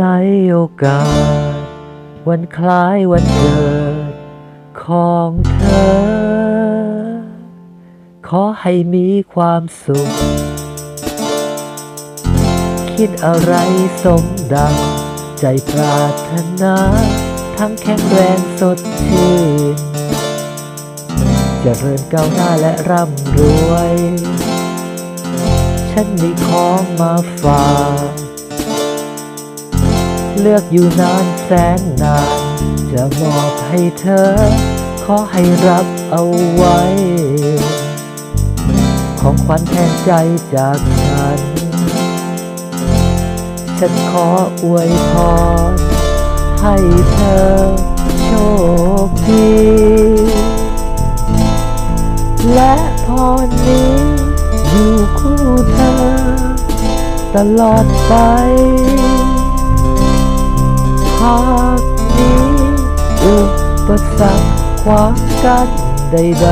ในโอกาส วันคล้ายวันเกิด ของเธอ ขอให้มีความสุข คิดอะไรสมดัง ใจปรารถนา ทั้งแข็งแรงสดชื่นจเจริญก้าวหน้าและร่ำรวย ฉันมีของมาฝาก เลือกอยู่นานแสนนาน จะมอบให้เธอ ขอให้รับเอาไว้ ของขวัญแทนใจจากฉัน ฉันขออวยพรให้เธอโชคดี และพรนี้อยู่คู่เธอ ตลอดไป หากมีอุปสรรคขวางกันใด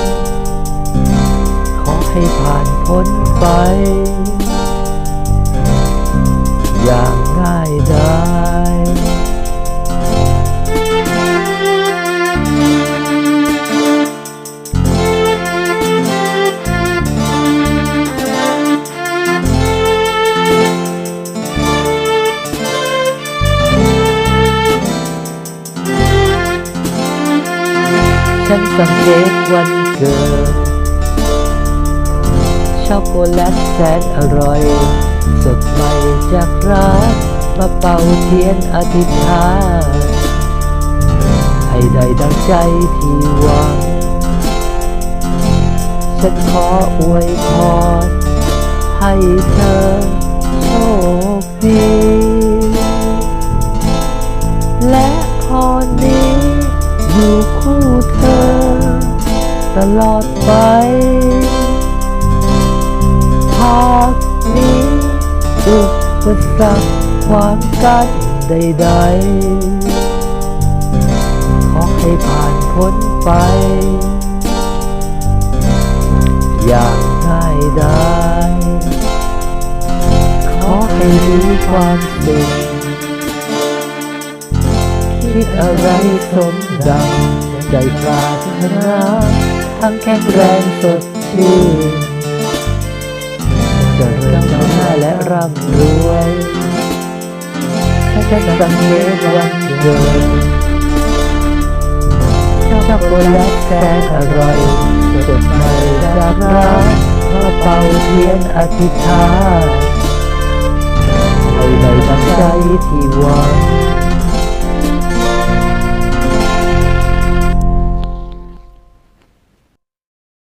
ๆ ขอให้ผ่านพ้นไป ฉันสังเกตวันเกิด ช็อกโกแลตแสนอร่อย สดใหม่จากร้านมาเป่าเทียนอธิษฐานให้ได้ดังใจที่หวัง ฉันขออวยพรให้เธอโชคดี และพรนี้ อยู่คู่เธอ ตลอดไป หากมีอุปสรรคความกันใดๆ ขอให้ผ่านพ้นไป อย่างง่ายดายขอให้มีความ คิดอะไรสมดัง ใจปรารถนาทั้งแข็งแรงสดชื่นจะเริ่มก้าวหน้าและร่ำรวยถ้าจะสังเกตวันเกิดชอบโบราณแสนอร่อยสดใหม่จากร้านข้าเป่าเทียนอธิษฐานให้ใจตั้งใจที่หวัง